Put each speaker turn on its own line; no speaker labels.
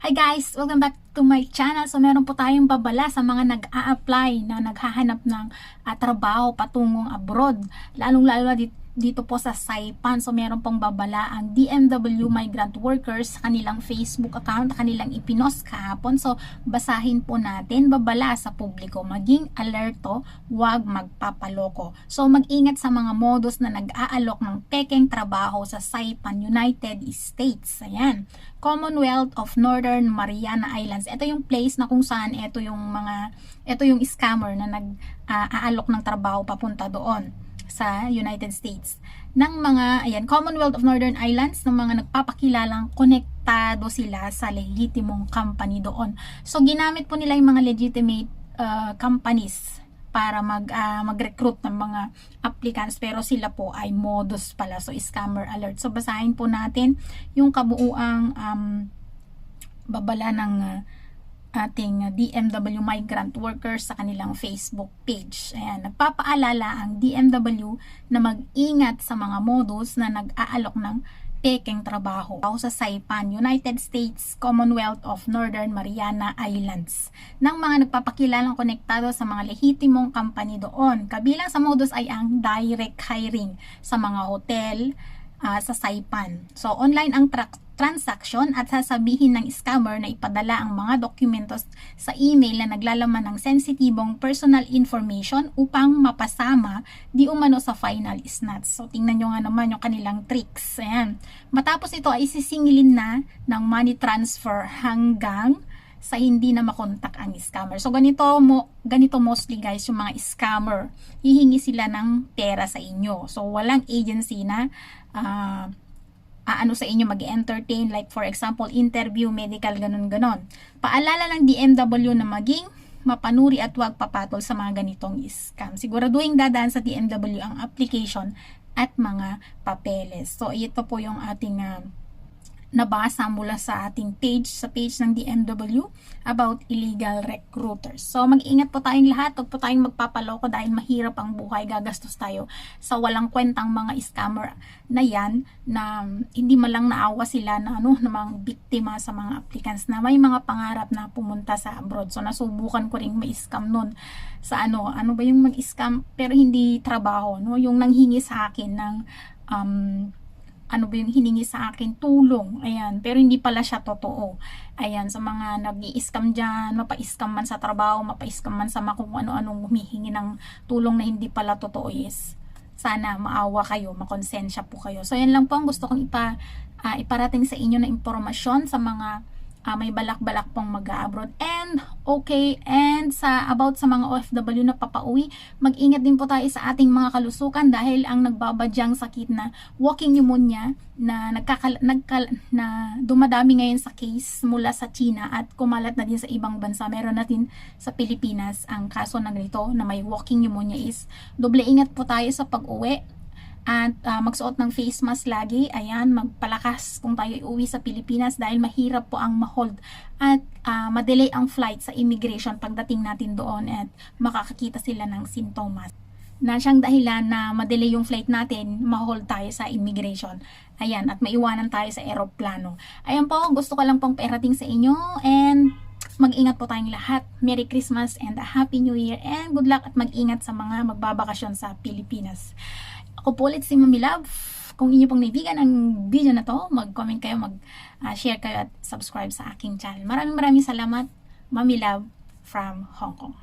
Hi guys! Welcome back to my channel. So meron po tayong babala sa mga nag-a-apply na naghahanap ng ah, trabaho patungong abroad. Lalong-lalo na dit- dito po sa Saipan. So meron pong babala ang DMW migrant workers sa kanilang Facebook account, kanilang ipinos kahapon. So basahin po natin babala sa publiko. Maging alerto, huwag magpapaloko. So mag-ingat sa mga modus na nag-aalok ng pekeng trabaho sa Saipan, United States. Ayan. Commonwealth of Northern Mariana Islands. Ito yung place na kung saan ito yung mga ito yung scammer na nag-aalok ng trabaho papunta doon sa United States ng mga ayan Commonwealth of Northern Islands ng mga nagpapakilalang konektado sila sa lehitimong company doon. So ginamit po nila yung mga legitimate uh, companies para mag ah, mag-recruit ng mga applicants pero sila po ay modus pala so scammer alert. So basahin po natin yung kabuuang um, babala ng ah, ating DMW migrant workers sa kanilang Facebook page. Ayan, nagpapaalala ang DMW na mag-ingat sa mga modus na nag-aalok ng pekeng trabaho sa Saipan, United States, Commonwealth of Northern Mariana Islands ng mga nagpapakilalang konektado sa mga lehitimong company doon. Kabilang sa modus ay ang direct hiring sa mga hotel ah, sa Saipan. So, online ang tra- transaction at sasabihin ng scammer na ipadala ang mga dokumentos sa email na naglalaman ng sensitibong personal information upang mapasama di umano sa final snatch. So, tingnan nyo nga naman yung kanilang tricks. Ayan. Matapos ito ay isisingilin na ng money transfer hanggang sa hindi na makontak ang scammer. So ganito mo ganito mostly guys yung mga scammer. Hihingi sila ng pera sa inyo. So walang agency na ah, aano sa inyo mag-entertain like for example interview, medical ganun ganon. Paalala ng DMW na maging mapanuri at huwag papatol sa mga ganitong scam. Siguraduhin dadaan sa DMW ang application at mga papeles. So ito po yung ating ah, nabasa mula sa ating page, sa page ng DMW about illegal recruiters. So, mag-ingat po tayong lahat. Huwag po tayong magpapaloko dahil mahirap ang buhay. Gagastos tayo sa walang kwentang mga scammer na yan na hindi malang naawa sila na ano, na mga biktima sa mga applicants na may mga pangarap na pumunta sa abroad. So, nasubukan ko rin may-scam nun sa ano, ano ba yung mag-scam pero hindi trabaho, no? Yung nanghingi sa akin ng um, ano ba yung hiningi sa akin, tulong. Ayan, pero hindi pala siya totoo. Ayan, sa mga nag scam dyan, mapa-scam man sa trabaho, mapa-scam man sa kung ano-anong humihingi ng tulong na hindi pala totoo is sana maawa kayo, makonsensya po kayo. So, yan lang po ang gusto kong ipa, ah, iparating sa inyo na impormasyon sa mga ah, may balak-balak pong mag-abroad. And, okay, and sa about sa mga OFW na papauwi, mag-ingat din po tayo sa ating mga kalusukan dahil ang nagbabadyang sakit na walking pneumonia na nagkakal, nagkal, na dumadami ngayon sa case mula sa China at kumalat na din sa ibang bansa. Meron natin sa Pilipinas ang kaso na ganito na may walking pneumonia is doble ingat po tayo sa pag-uwi at ah, magsuot ng face mask lagi. Ayan, magpalakas kung tayo uwi sa Pilipinas dahil mahirap po ang ma-hold at ah, madelay ang flight sa immigration pagdating natin doon at makakakita sila ng sintomas na siyang dahilan na madelay yung flight natin, ma-hold tayo sa immigration. Ayan, at maiwanan tayo sa eroplano. Ayan po, gusto ko lang pong perating sa inyo and mag-ingat po tayong lahat. Merry Christmas and a Happy New Year and good luck at mag-ingat sa mga magbabakasyon sa Pilipinas. Ako po ulit si Mami Love. Kung inyo pong naibigan ang video na to, mag-comment kayo, mag-share kayo at subscribe sa aking channel. Maraming maraming salamat. Mami Love from Hong Kong.